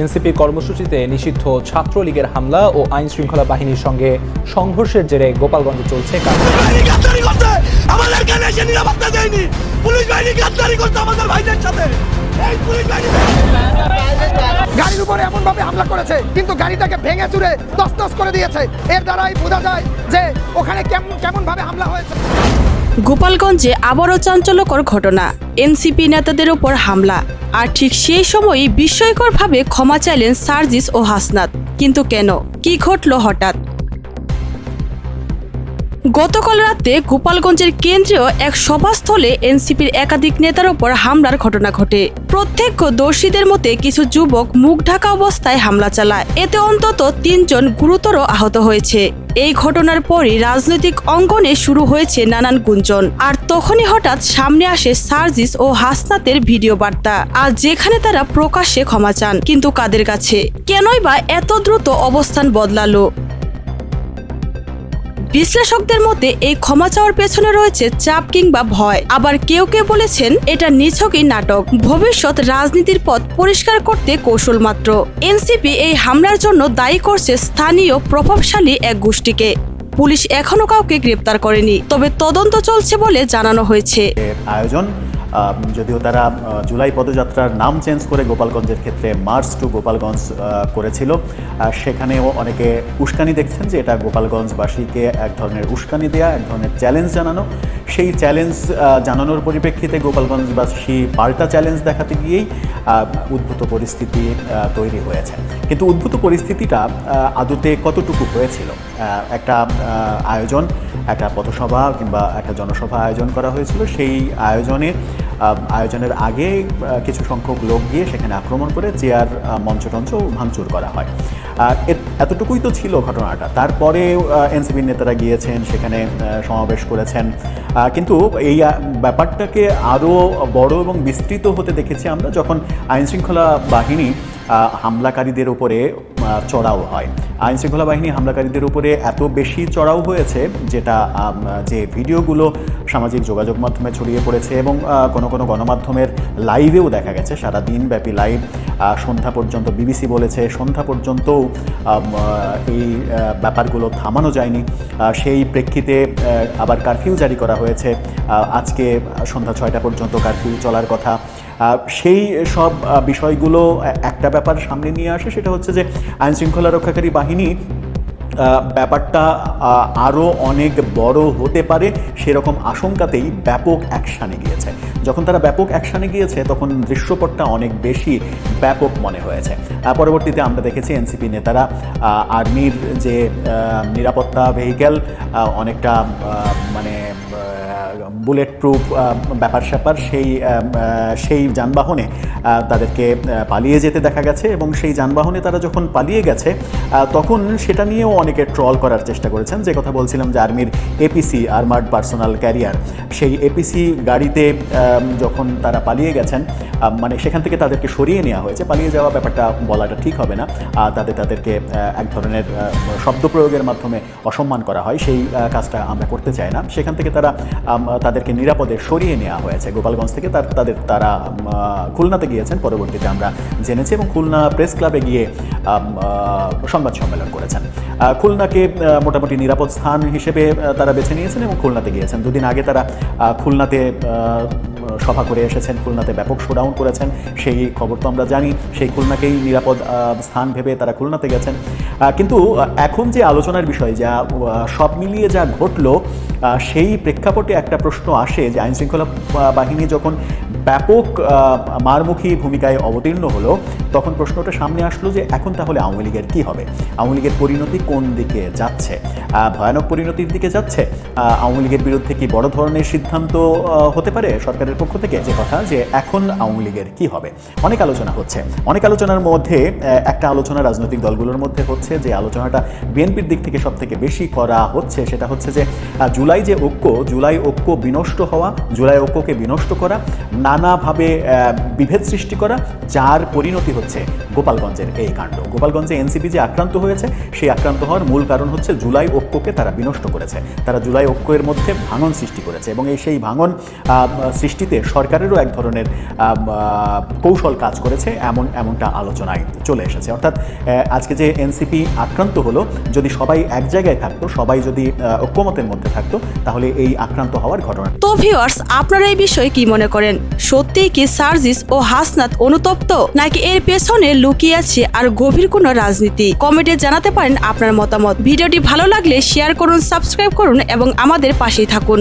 NCP কর্মসূচিতে নিষিদ্ধ ছাত্রলীগের হামলা ও আইন শৃঙ্খলা বাহিনীর সঙ্গে সংঘর্ষের জেরে গোপালগঞ্জে চলছে কাজ। আমাদের কেন এসে নিরাপত্তা দেয়নি? পুলিশ বাহিনী গাদ্দারি করছে আমাদের ভাইদের সাথে। এই পুলিশ বাহিনী গাড়ির উপরে এমন ভাবে হামলা করেছে কিন্তু গাড়িটাকে ভেঙে চুরে তসতস করে দিয়েছে। এর দ্বারাই বোঝা যায় যে ওখানে কেমন কেমন ভাবে হামলা হয়েছে। গোপালগঞ্জে আবারও চাঞ্চল্যকর ঘটনা। এনসিপি নেতাদের ওপর হামলা। আর ঠিক সেই সময়ই বিস্ময়করভাবে ক্ষমা চাইলেন সার্জিস ও হাসনাত। কিন্তু কেন? কি ঘটল হঠাৎ? গতকাল রাতে গোপালগঞ্জের কেন্দ্রীয় এক সভাস্থলে এনসিপির একাধিক নেতার ওপর হামলার ঘটনা ঘটে। প্রত্যক্ষ প্রত্যক্ষদর্শীদের মতে কিছু যুবক মুখ ঢাকা অবস্থায় হামলা চালায়। এতে অন্তত তিনজন গুরুতর আহত হয়েছে। এই ঘটনার পরই রাজনৈতিক অঙ্গনে শুরু হয়েছে নানান গুঞ্জন। আর তখনই হঠাৎ সামনে আসে সার্জিস ও হাসনাতের ভিডিও বার্তা। আর যেখানে তারা প্রকাশ্যে ক্ষমা চান, কিন্তু কাদের কাছে? কেনই বা এত দ্রুত অবস্থান বদলালো? বিশ্লেষকদের মতে, এই ক্ষমা চাওয়ার পেছনে রয়েছে চাপ কিংবা ভয়। আবার কেউ কেউ বলেছেন, এটা নিছকই নাটক। ভবিষ্যৎ রাজনীতির পথ পরিষ্কার করতে কৌশল মাত্র। এনসিপি এই হামলার জন্য দায়ী করছে স্থানীয় প্রভাবশালী এক গোষ্ঠীকে। পুলিশ এখনও কাউকে গ্রেপ্তার করেনি, তবে তদন্ত চলছে বলে জানানো হয়েছে। আয়োজন যদিও তারা জুলাই পদযাত্রার নাম চেঞ্জ করে গোপালগঞ্জের ক্ষেত্রে মার্চ টু গোপালগঞ্জ করেছিল। সেখানেও অনেকে উস্কানি দেখছেন যে এটা গোপালগঞ্জবাসীকে এক ধরনের উস্কানি দেয়া, এক ধরনের চ্যালেঞ্জ জানানো। সেই চ্যালেঞ্জ জানানোর পরিপ্রেক্ষিতে গোপালগঞ্জবাসী পাল্টা চ্যালেঞ্জ দেখাতে গিয়েই উদ্ভূত পরিস্থিতি তৈরি হয়েছে। কিন্তু উদ্ভূত পরিস্থিতিটা আদতে কতটুকু হয়েছিল? একটা আয়োজন একটা পথসভা কিংবা একটা জনসভা আয়োজন করা হয়েছিল। সেই আয়োজনে আয়োজনের আগে কিছু সংখ্যক লোক গিয়ে সেখানে আক্রমণ করে চেয়ার মঞ্চটঞ্চ ভাঙচুর করা হয়। এতটুকুই তো ছিল ঘটনাটা। তারপরে এনসিপির নেতারা গিয়েছেন, সেখানে সমাবেশ করেছেন। কিন্তু এই ব্যাপারটাকে আরও বড় এবং বিস্তৃত হতে দেখেছি আমরা যখন আইনশৃঙ্খলা বাহিনী হামলাকারীদের উপরে চড়াও হয়। আইন শৃঙ্খলা বাহিনী হামলাকারীদের উপরে এত বেশি চড়াও হয়েছে যেটা যে ভিডিওগুলো সামাজিক যোগাযোগ মাধ্যমে ছড়িয়ে পড়েছে এবং কোনো কোনো গণমাধ্যমের লাইভেও দেখা গেছে। সারা দিনব্যাপী লাইভ সন্ধ্যা পর্যন্ত বিবিসি বলেছে, সন্ধ্যা পর্যন্তও এই ব্যাপারগুলো থামানো যায়নি। সেই প্রেক্ষিতে আবার কারফিউ জারি করা হয়েছে। আজকে সন্ধ্যা ছয়টা পর্যন্ত কারফিউ চলার কথা। সেই সব বিষয়গুলো একটা ব্যাপার সামনে নিয়ে আসে, সেটা হচ্ছে যে আইন শৃঙ্খলা রক্ষাকারী বাহিনী ব্যাপারটা আরও অনেক বড় হতে পারে সেরকম আশঙ্কাতেই ব্যাপক অ্যাকশানে গিয়েছে। যখন তারা ব্যাপক অ্যাকশানে গিয়েছে, তখন দৃশ্যপটটা অনেক বেশি ব্যাপক মনে হয়েছে। পরবর্তীতে আমরা দেখেছি এনসিপি নেতারা আর্মির যে নিরাপত্তা ভেহিক্যাল অনেকটা মানে বুলেট প্রুফ ব্যাপার স্যাপার সেই সেই যানবাহনে তাদেরকে পালিয়ে যেতে দেখা গেছে এবং সেই যানবাহনে তারা যখন পালিয়ে গেছে তখন সেটা নিয়েও অনেকে ট্রল করার চেষ্টা করেছেন। যে কথা বলছিলাম যে আর্মির এপিসি, আর্মার্ড পার্সোনাল ক্যারিয়ার, সেই এপিসি গাড়িতে যখন তারা পালিয়ে গেছেন মানে সেখান থেকে তাদেরকে সরিয়ে নেওয়া হয়েছে। পালিয়ে যাওয়া ব্যাপারটা বলাটা ঠিক হবে না। তাদের, তাদেরকে এক ধরনের শব্দ প্রয়োগের মাধ্যমে অসম্মান করা হয়। সেই কাজটা আমরা করতে চাই না। সেখান থেকে তারা তাদেরকে নিরাপদে সরিয়ে নেওয়া হয়েছে। গোপালগঞ্জ থেকে তার, তাদের, তারা খুলনাতে গিয়েছেন। পরবর্তীতে আমরা জেনেছি এবং খুলনা প্রেস ক্লাবে গিয়ে সংবাদ সম্মেলন করেছেন। খুলনাকে মোটামুটি নিরাপদ স্থান হিসেবে তারা বেছে নিয়েছেন এবং খুলনাতে গিয়েছেন। দুদিন আগে তারা খুলনাতে সভা করে এসেছেন, খুলনাতে ব্যাপক শোডাউন করেছেন, সেই খবর তো আমরা জানি, সেই খুলনাকেই নিরাপদ স্থান ভেবে তারা খুলনাতে গেছেন। কিন্তু এখন যে আলোচনার বিষয়, যা সব মিলিয়ে যা ঘটল সেই প্রেক্ষাপটে একটা প্রশ্ন আসে যে আইনশৃঙ্খলা বাহিনী যখন ব্যাপক মারমুখী ভূমিকায় অবতীর্ণ হলো, তখন প্রশ্নটা সামনে আসলো যে এখন তাহলে আওয়ামী লীগের কী হবে? আওয়ামী লীগের পরিণতি কোন দিকে যাচ্ছে? ভয়ানক পরিণতির দিকে যাচ্ছে? আওয়ামী লীগের বিরুদ্ধে কি বড় ধরনের সিদ্ধান্ত হতে পারে সরকারের পক্ষ থেকে? যে কথা যে এখন আওয়ামী লীগের কী হবে? অনেক আলোচনা হচ্ছে। অনেক আলোচনার মধ্যে একটা আলোচনা রাজনৈতিক দলগুলোর মধ্যে হচ্ছে যে আলোচনাটা বিএনপির দিক থেকে সব থেকে বেশি করা হচ্ছে, সেটা হচ্ছে যে জুলাই যে ঐক্য, জুলাই ঐক্য বিনষ্ট হওয়া, জুলাই ঐক্যকে বিনষ্ট করা, না নানাভাবে বিভেদ সৃষ্টি করা, যার পরিণতি হচ্ছে গোপালগঞ্জের এই কাণ্ড। গোপালগঞ্জে এনসিপি যে আক্রান্ত হয়েছে, সেই আক্রান্ত হওয়ার মূল কারণ হচ্ছে জুলাই ঐক্যকে তারা বিনষ্ট করেছে। তারা জুলাই ঐক্যের মধ্যে ভাঙন সৃষ্টি করেছে এবং এই সেই ভাঙন সৃষ্টিতে সরকারেরও এক ধরনের কৌশল কাজ করেছে এমন, এমনটা আলোচনায় চলে এসেছে। অর্থাৎ আজকে যে এনসিপি আক্রান্ত হলো, যদি সবাই এক জায়গায় থাকতো, সবাই যদি ঐক্যমতের মধ্যে থাকতো, তাহলে এই আক্রান্ত হওয়ার ঘটনা তো ভিউয়ার্স আপনারা এই বিষয়ে কি মনে করেন? সত্যিই কি সার্জিস ও হাসনাত অনুতপ্ত? নাকি এর পেছনে লুকিয়ে আছে আর গভীর কোনো রাজনীতি? কমেন্টে জানাতে পারেন আপনার মতামত। ভিডিওটি ভালো লাগলে শেয়ার করুন, সাবস্ক্রাইব করুন এবং আমাদের পাশেই থাকুন।